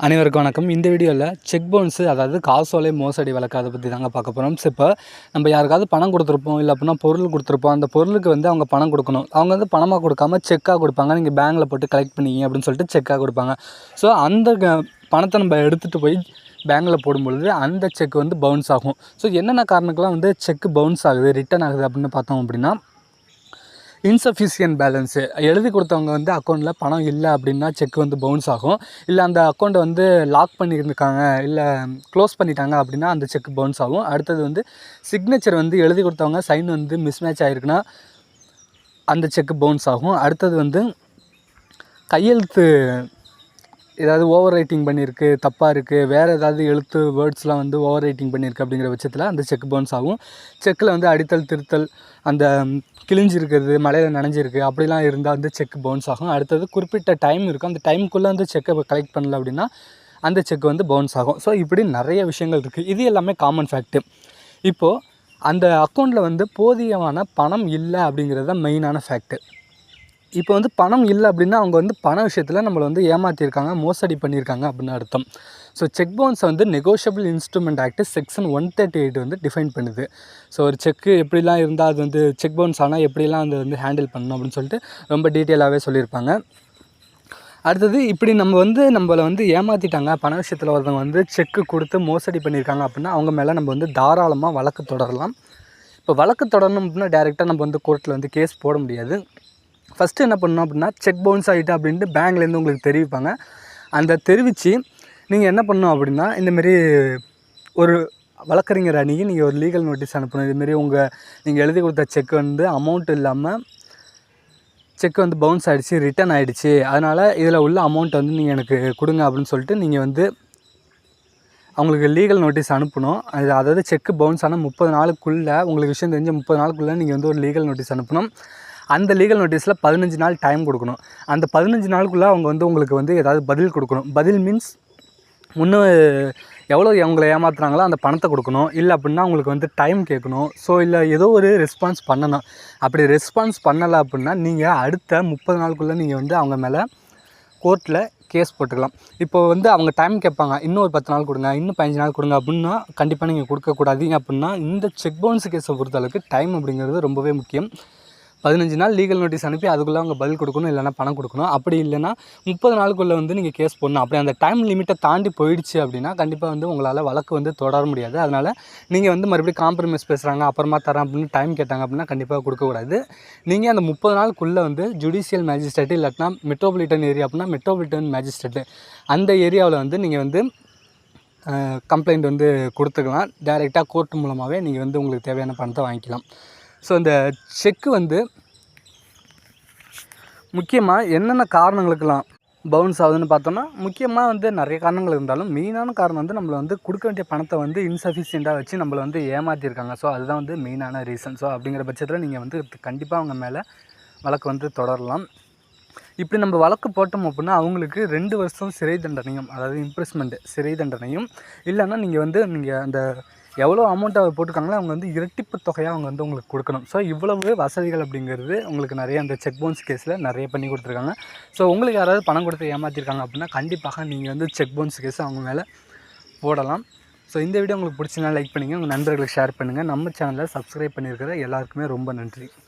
அனைவருக்கும் வணக்கம். இந்த வீடியோவில் செக் பவுன்ஸு அதாவது காசோலை மோசடி வழக்கு அதை பற்றி தாங்க பார்க்க போகிறோம் ஸோ இப்போ நம்ம யாருக்காவது பணம் கொடுத்துருப்போம் இல்லை அப்படின்னா பொருள் கொடுத்துருப்போம். அந்த பொருளுக்கு வந்து அவங்க பணம் கொடுக்கணும். அவங்க வந்து பணமாக கொடுக்காம செக்காக கொடுப்பாங்க. நீங்கள் பேங்கில் போட்டு கலெக்ட் பண்ணிங்க அப்படின்னு சொல்லிட்டு செக்காக கொடுப்பாங்க. ஸோ அந்த க- பணத்தை நம்ம எடுத்துகிட்டு போய் பேங்கில் போடும்பொழுது அந்த செக் வந்து பவுன்ஸ் ஆகும். ஸோ என்னென்ன காரணக்கெலாம் வந்து செக் பவுன்ஸ் ஆகுது ரிட்டர்ன் ஆகுது அப்படின்னு பார்த்தோம் அப்படின்னா இன்சஃபிஷியன்ட் பேலன்ஸு எழுதி கொடுத்தவங்க வந்து அக்கௌண்ட்டில் பணம் இல்லை அப்படின்னா செக் வந்து பவுன்ஸ் ஆகும். இல்லை அந்த அக்கௌண்ட்டை வந்து லாக் பண்ணியிருக்காங்க இல்லை க்ளோஸ் பண்ணிட்டாங்க அப்படின்னா அந்த செக் பவுன்ஸ் ஆகும். அடுத்தது வந்து சிக்னேச்சர் வந்து எழுதி கொடுத்தவங்க சைன் வந்து மிஸ்மேட்ச் ஆகிருக்குன்னா அந்த செக் பவுன்ஸ் ஆகும். அடுத்தது வந்து கையெழுத்து ஏதாவது ஓவர் ரைட்டிங் பண்ணியிருக்கு தப்பாக இருக்குது வேறு ஏதாவது எழுத்து வேர்ட்ஸ்லாம் வந்து ஓவர் ரைட்டிங் பண்ணியிருக்கு அப்படிங்கிற பட்சத்தில் அந்த செக் பவுன்ஸ் ஆகும். செக்கில் வந்து அடித்தல் திருத்தல் அந்த கிழிஞ்சிருக்கிறது மழையில் நனைஞ்சிருக்கு அப்படிலாம் இருந்தால் வந்து செக் பவுன்ஸ் ஆகும். அடுத்தது குறிப்பிட்ட டைம் இருக்கும் அந்த டைமுக்குள்ளே வந்து செக்கை கலெக்ட் பண்ணல அப்படின்னா அந்த செக் வந்து பவுன்ஸ் ஆகும். ஸோ இப்படி நிறைய விஷயங்கள் இருக்குது இது எல்லாமே காமன் ஃபேக்ட்டு இப்போது அந்த அக்கௌண்ட்டில் வந்து போதியமான பணம் இல்லை அப்படிங்கிறது தான் மெயினான ஃபேக்ட்டு இப்போ வந்து பணம் இல்லை அப்படின்னா அவங்க வந்து பண விஷயத்தில் நம்மளை வந்து ஏமாற்றியிருக்காங்க மோசடி பண்ணியிருக்காங்க அப்படின்னு அர்த்தம். ஸோ செக் பவுன்ஸை வந்து negotiable instrument act section one thirty eight வந்து டிஃபைன் பண்ணுது. ஸோ ஒரு செக்கு எப்படிலாம் இருந்தால் அது வந்து செக் பவுன்ஸ் ஆனால் எப்படிலாம் அது வந்து ஹேண்டில் பண்ணணும் அப்படின்னு சொல்லிட்டு ரொம்ப டீட்டெயிலாகவே சொல்லியிருப்பாங்க. அடுத்தது இப்படி நம்ம வந்து நம்மளை வந்து ஏமாற்றிட்டாங்க பண விஷயத்தில் ஒருத்தவங்க வந்து செக்கு கொடுத்து மோசடி பண்ணியிருக்காங்க அப்படின்னா அவங்க மேலே நம்ம வந்து தாராளமாக வழக்கு தொடரலாம். இப்போ வழக்கு தொடரணும் அப்படின்னா டேரெக்டாக நம்ம வந்து கோர்ட்டில் வந்து கேஸ் போட முடியாது. ஃபஸ்ட்டு என்ன பண்ணணும் அப்படின்னா செக் பவுன்ஸ் ஆகிட்டு அப்படின்ட்டு பேங்க்லேருந்து உங்களுக்கு தெரிவிப்பாங்க. அந்த தெரிவித்து நீங்கள் என்ன பண்ணணும் அப்படின்னா இந்தமாரி ஒரு வழக்கறிஞர் அணிக்கு நீங்கள் ஒரு லீகல் நோட்டீஸ் அனுப்பணும். இதுமாரி உங்கள் நீங்கள் எழுதி கொடுத்த செக் வந்து அமௌண்ட் இல்லாமல் செக் வந்து பவுன்ஸ் ஆகிடுச்சு ரிட்டர்ன் ஆகிடுச்சு அதனால் இதில் உள்ள அமௌண்ட் வந்து நீங்கள் எனக்கு கொடுங்க அப்படின்னு சொல்லிட்டு நீங்கள் வந்து அவங்களுக்கு லீகல் நோட்டீஸ் அனுப்பணும். அது அதாவது செக்கு பவுன்ஸ் ஆனால் முப்பது நாளுக்குள்ளே உங்களுக்கு விஷயம் தெரிஞ்ச முப்பது நாளுக்குள்ளே நீங்கள் வந்து ஒரு லீகல் நோட்டீஸ் அனுப்பணும். அந்த லீகல் நோட்டீஸில் பதினஞ்சு நாள் டைம் கொடுக்கணும். அந்த பதினஞ்சு நாளுக்குள்ளே அவங்க வந்து உங்களுக்கு வந்து ஏதாவது பதில் கொடுக்கணும். பதில் மீன்ஸ் இன்னும் எவ்வளோ அவங்கள ஏமாத்துறாங்களோ அந்த பணத்தை கொடுக்கணும். இல்லை அப்படின்னா அவங்களுக்கு வந்து டைம் கேட்கணும். ஸோ இல்லை ஏதோ ஒரு ரெஸ்பான்ஸ் பண்ணணும். அப்படி ரெஸ்பான்ஸ் பண்ணலை அப்படின்னா நீங்கள் அடுத்த முப்பது நாளுக்குள்ளே நீங்கள் வந்து அவங்க மேலே கோர்ட்டில் கேஸ் போட்டுக்கலாம். இப்போ வந்து அவங்க டைம் கேட்பாங்க. இன்னும் ஒரு பத்து நாள் கொடுங்க. இன்னும் பதினஞ்சு நாள் கொடுங்க அப்படின்னா கண்டிப்பாக நீங்கள் கொடுக்கக்கூடாதீங்க அப்படின்னா இந்த செக் பவுன்ஸ் கேஸை பொறுத்தளவுக்கு டைம் அப்படிங்கிறது ரொம்பவே முக்கியம். பதினஞ்சு நாள் லீகல் நோட்டீஸ் அனுப்பி அதுக்குள்ளே அவங்க பதில் கொடுக்கணும் இல்லைனா பணம் கொடுக்கணும். அப்படி இல்லைன்னா முப்பது நாளுக்குள்ளே வந்து நீங்கள் கேஸ் போடணும். அப்படி அந்த டைம் லிமிட்டை தாண்டி போயிடுச்சு அப்படின்னா கண்டிப்பாக வந்து உங்களால் வழக்கு வந்து தொடர முடியாது. அதனால் நீங்கள் வந்து மறுபடியும் காம்ப்ரமைஸ் பேசுகிறாங்க அப்புறமா தரேன் அப்படின்னு டைம் கேட்டாங்க அப்படின்னா கண்டிப்பாக கொடுக்கக்கூடாது நீங்கள் அந்த முப்பது நாளுக்குள்ளே வந்து ஜுடிஷியல் மேஜிஸ்ட்ரேட் இல்லாட்டினா மெட்ரோபாலிட்டன் ஏரியா அப்படின்னா மெட்ரோபாலிட்டன் மேஜிஸ்ட்ரேட்டு அந்த ஏரியாவில் வந்து நீங்கள் வந்து கம்ப்ளைண்ட் வந்து கொடுத்துக்கலாம். டைரெக்டாக கோர்ட் மூலமாகவே நீங்கள் வந்து உங்களுக்கு தேவையான பணத்தை வாங்கிக்கலாம். ஸோ இந்த செக்கு வந்து முக்கியமாக என்னென்ன காரணங்களுக்கெல்லாம் பவுன்ஸ் ஆகுதுன்னு பார்த்தோன்னா முக்கியமாக வந்து நிறைய காரணங்கள் இருந்தாலும் மெயினான காரணம் வந்து நம்மளை வந்து கொடுக்க வேண்டிய பணத்தை வந்து இன்சஃபிஷியண்ட்டாக வச்சு நம்மளை வந்து ஏமாற்றிருக்காங்க ஸோ அதுதான் வந்து மெயினான ரீசன் ஸோ அப்படிங்கிற பட்சத்தில் நீங்கள் வந்து கண்டிப்பாக அவங்க மேலே வழக்கு வந்து தொடரலாம். இப்படி நம்ம வழக்கு போட்டோம் அப்படின்னா அவங்களுக்கு ரெண்டு வருஷம் சிறை தண்டனையும் அதாவது இம்ப்ரெஸ்மெண்ட்டு சிறை தண்டனையும் இல்லைன்னா நீங்கள் வந்து நீங்கள் அந்த எவ்வளோ அமௌண்ட் அவர் போட்டிருக்காங்களோ அவங்க வந்து இரட்டிப்பு தொகையாக அவங்க வந்து உங்களுக்கு கொடுக்கணும். ஸோ இவ்வளவு வசதிகள் அப்படிங்கிறது உங்களுக்கு நிறைய அந்த செக் பவுன்ஸ் கேஸில் நிறைய பண்ணி கொடுத்துருக்காங்க. ஸோ உங்களுக்கு யாராவது பணம் கொடுத்து ஏமாற்றிருக்காங்க அப்படின்னா கண்டிப்பாக நீங்கள் வந்து செக் பவுன்ஸ் கேஸ் அவங்க மேலே போடலாம். ஸோ இந்த வீடியோ உங்களுக்கு பிடிச்சினா லைக் பண்ணுங்கள் உங்கள் நண்பர்களுக்கு ஷேர் பண்ணுங்கள் நம்ம சேனலை சப்ஸ்கிரைப் பண்ணியிருக்கிற எல்லாருக்குமே ரொம்ப நன்றி.